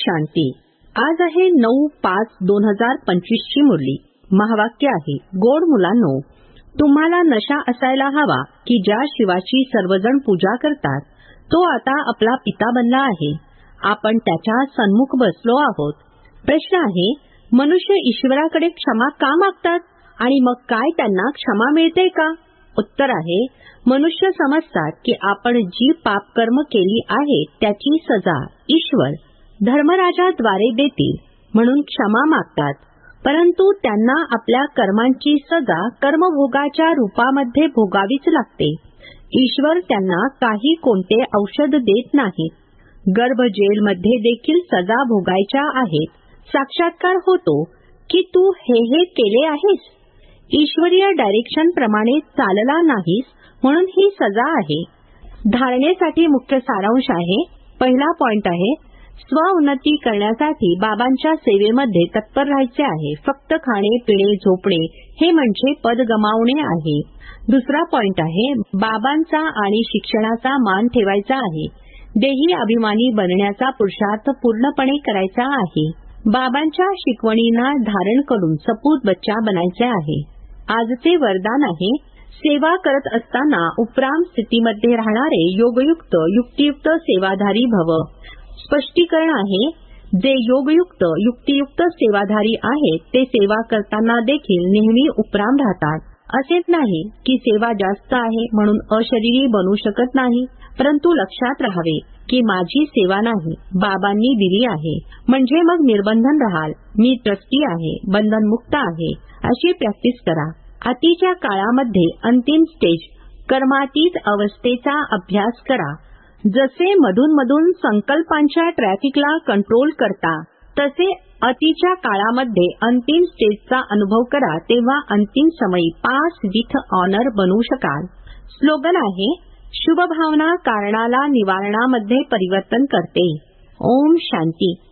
शांती. आज आहे नऊ पाच दोन हजार पंचवीस ची मुरली. महावाक्य आहे गोड मुलांनो तुम्हाला नशा असायला हवा की ज्या शिवाची सर्वजण पूजा करतात तो आता आपला पिता बनला आहे. आपण त्याच्या सन्मुख बसलो आहोत. प्रश्न आहे मनुष्य ईश्वराकडे क्षमा का मागतात? आणि मग काय त्यांना क्षमा मिळते का? उत्तर आहे मनुष्य समजतात की आपण जी पापकर्म केली आहे त्याची सजा ईश्वर धर्मराजाद्वारे देतील म्हणून क्षमा मागतात. परंतु त्यांना आपल्या कर्मांची सजा कर्मभोगाच्या रूपामध्ये भोगावीच लागते. ईश्वर त्यांना काही कोणते औषध देत नाहीत गर्भ जेलमध्ये देखील सजा भोगायच्या आहेत. साक्षात्कार होतो की तू हे हे केले आहेस? ईश्वरीय डायरेक्शन प्रमाणे चालला नाहीस म्हणून ही सजा आहे. धारणेसाठी मुख्य सारांश आहे. पहिला पॉइंट आहे स्वउन्नती करण्यासाठी बाबांच्या सेवेमध्ये तत्पर राहायचे आहे. फक्त खाणे पिणे झोपणे हे म्हणजे पद गमावणे आहे. दुसरा पॉइंट आहे बाबांचा आणि शिक्षणाचा मान ठेवायचा आहे. देही अभिमानी बनण्याचा पुरुषार्थ पूर्णपणे करायचा आहे. बाबांच्या शिकवणींना धारण करून सपूत बच्चा बनायचे आहे. आजचे वरदान आहे सेवा करत असताना उपराम स्थितीमध्ये राहणारे योगयुक्त युक्तियुक्त सेवाधारी भव. स्पष्टीकरण आहे. जे योगयुक्त युक्तियुक्त सेवाधारी आहेत ते सेवा करताना देखील नेहमी उपराम राहतात. असेच नाही की सेवा जास्त आहे म्हणून अशरीरी बनू शकत नाही परंतु लक्षात राहावे की माझी सेवा नाही बाबांनी दिली आहे. म्हणजे मग निर्बंधन राहाल. मी ट्रस्टी आहे बंधनमुक्त आहे. अशी प्रॅक्टिस करा. अतिच्या काळामध्ये अंतिम स्टेज कर्मातीत अवस्थेचा अभ्यास करा. जसे मधूनमधून संकल्पांच्या ट्रॅफिकला कंट्रोल करता तसे अतीच्या काळामध्ये अंतिम स्टेजचा अनुभव करा तेव्हा अंतिम समयी पास विथ ऑनर बनू शकाल. स्लोगन आहे शुभभावना कारणाला निवारणामध्ये परिवर्तन करते. ओम शांती.